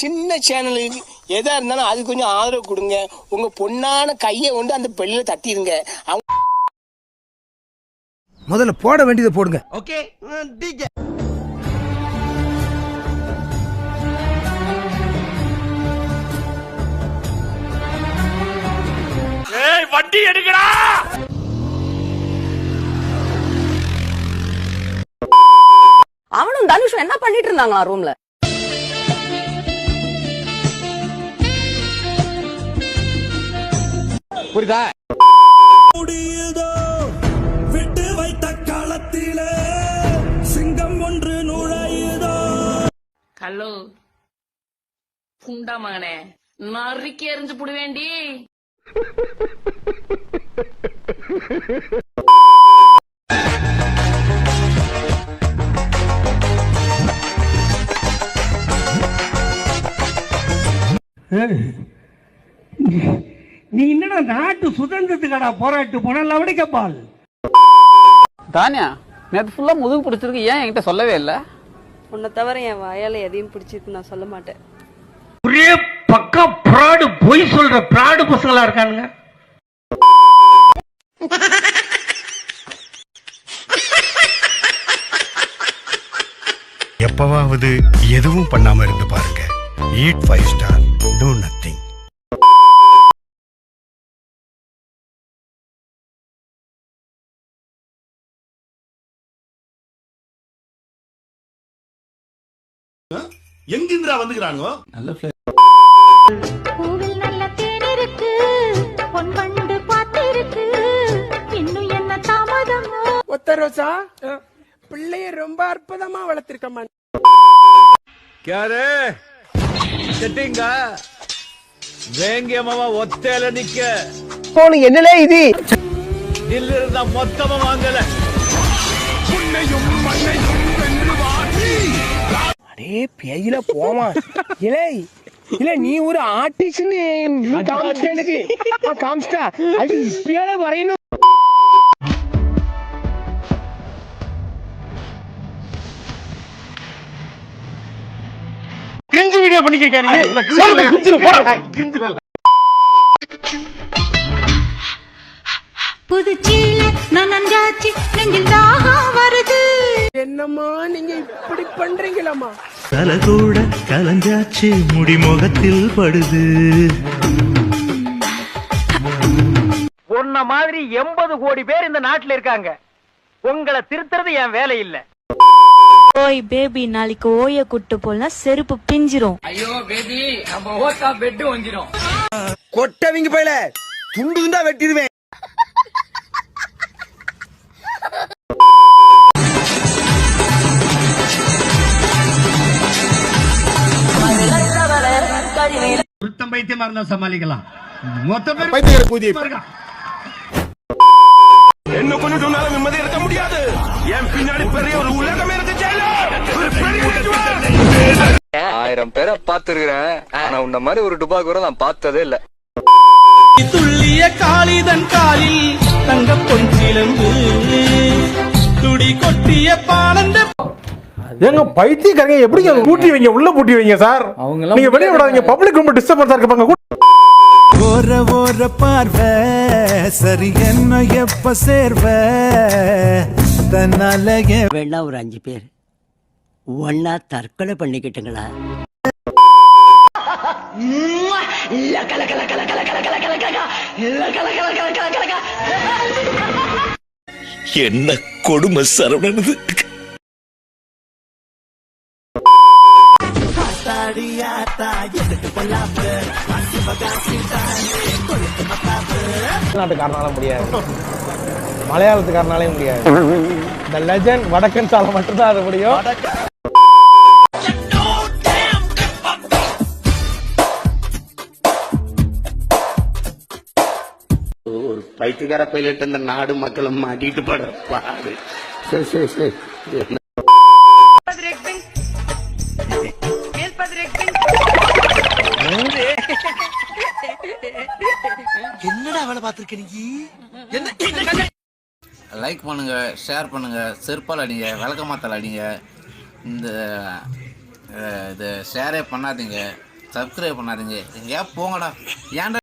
சின்ன சேனலுக்கு எதா இருந்தாலும் அது கொஞ்சம் ஆதரவு கொடுங்க. உங்க பொண்ணான கையை கொண்டு அந்த பெண்ணில தட்டிடுங்க அவங்க முதல்ல போட வேண்டியதை போடுங்க. அவனும் தனுஷும் என்ன பண்ணிட்டு இருந்தாங்களா ரூம்ல விட்டு வைத்த காலத்திலே சிங்கம் ஒன்று நுழையுதோ? ஹலோ புண்டா மகனே நறுக்கி எறிஞ்சு புடுவேண்டி. நீ என்னடா நாட்டு சுதந்திரத்துக்கடா போராட்டு போன? லவடிக்கப்பால் தானியா நேற்று ஃபுல்லா முதுகு பிடிச்சிருக்கு. ஏன் என்கிட்ட சொல்லவே இல்லை? உன்னை தவிர என் வாயால எதையும் பிடிச்சிருக்கு நான் சொல்ல மாட்டேன். ஒரே பக்கா பிராடு பொய் சொல்ற பிராடு பசங்களா இருக்கானுங்க. எப்பவாவது எதுவும் பண்ணாம இருந்து பாருங்க. ஈட் ஃபைவ் ஸ்டார் டூ எங்கிருந்துடா வந்துக்கிறானுங்க நல்ல ஒத்த ரோசா பிள்ளைய ரொம்ப அற்புதமா வளர்த்திருக்கம்மா. கேரு செட்டிங்க. வேங்கியமாவா ஒத்தேல நிக்க. போனு என்னலே இது? நில்லு இருந்தா மொத்தமா வாங்கல. அடே பேயில போமா. இலே இல்ல நீ ஒரு ஆர்டிஸ்ட்னு நீ காமிச்சிட்ட எனக்கு. காமிச்சிட்டா. அது இப்பயால வரையணும். கிழிஞ்சு வீடியோ பண்ணி புதுச்சீல நான் நஞ்சாச்சு நெஞ்சில் தாகம் வருது. என்னம்மா நீங்க இப்படி பண்றீங்களாம்மா? தலை கூட கலஞ்சாச்சு முடி முகத்தில் படுது. உன்ன மாதிரி எண்பது கோடி பேர் இந்த நாட்டுல இருக்காங்க. உங்களை திருத்துறது என் வேலை இல்ல. ஓய் பேபி நாளைக்கு ஓய குட்டு போலனா செருப்பு பிஞ்சிரும். ஐயோ பேபி நம்ம ஓட்டா பெட்டு வஞ்சிரும் கொட்டவிங்க போயில துண்டு துண்டா வெட்டிடுவேன். பைத்தியமா இருந்தா சமாளிக்கலாம். மொத்த பேர் பைத்தியக்கார கூதி. என்ன கொண்டு நிம்மதி இருக்க முடியாது. என் பின்னாடி பெரிய ஒரு உலகம் இருக்கு ஒரு பெரிய ஆயிரம் பேரை பார்த்துருக்கிறேன். ஆனா உன்ன மாதிரி ஒரு டுபா கூட நான் பார்த்ததே இல்ல. துள்ளிய காளிதன் காலில் தங்க பொன்சிலம்பு துடி கொட்டிய பாலந்த ஏங்க பைத்தியக்காரங்க எப்படிங்க பூட்டி வைங்க உள்ள பூட்டி வைங்க சார்? அவங்க நீங்க வெளியே விடாதீங்க. பப்ளிக் ரொம்ப டிஸ்டர்பன்ஸா இருப்பாங்க. ஓர ஓர பார்வை சரி என்ன எப்ப சேர்வ? தன்னாலயே வேணா ஒரு அஞ்சு பேர். ஒன்னா தற்கொலை பண்ணிக்கிட்டுங்களா? என்ன கொடுமை சரவணனது? நாட்டுக்காரனால முடியாது. மலையாளத்துக்காரனாலே முடியாது. இந்த லெஜண்ட் வடக்கன் சாலை மட்டும்தான் அது முடியும். ஒரு பைத்தியக்கார பைலட் இந்த நாடு மக்களும் மாட்டிட்டு பட பாடு. சரி சரி சரி. என்னடா வேலை நீங்க நீ? லைக் பண்ணுங்க ஷேர் பண்ணுங்க செருப்பால் அடிங்க விளக்கமாத்தால் அடிங்க. இந்த இது ஷேரே பண்ணாதீங்க சப்ஸ்கிரைப் பண்ணாதீங்க. எங்கேயா போங்கடா. ஏன்டா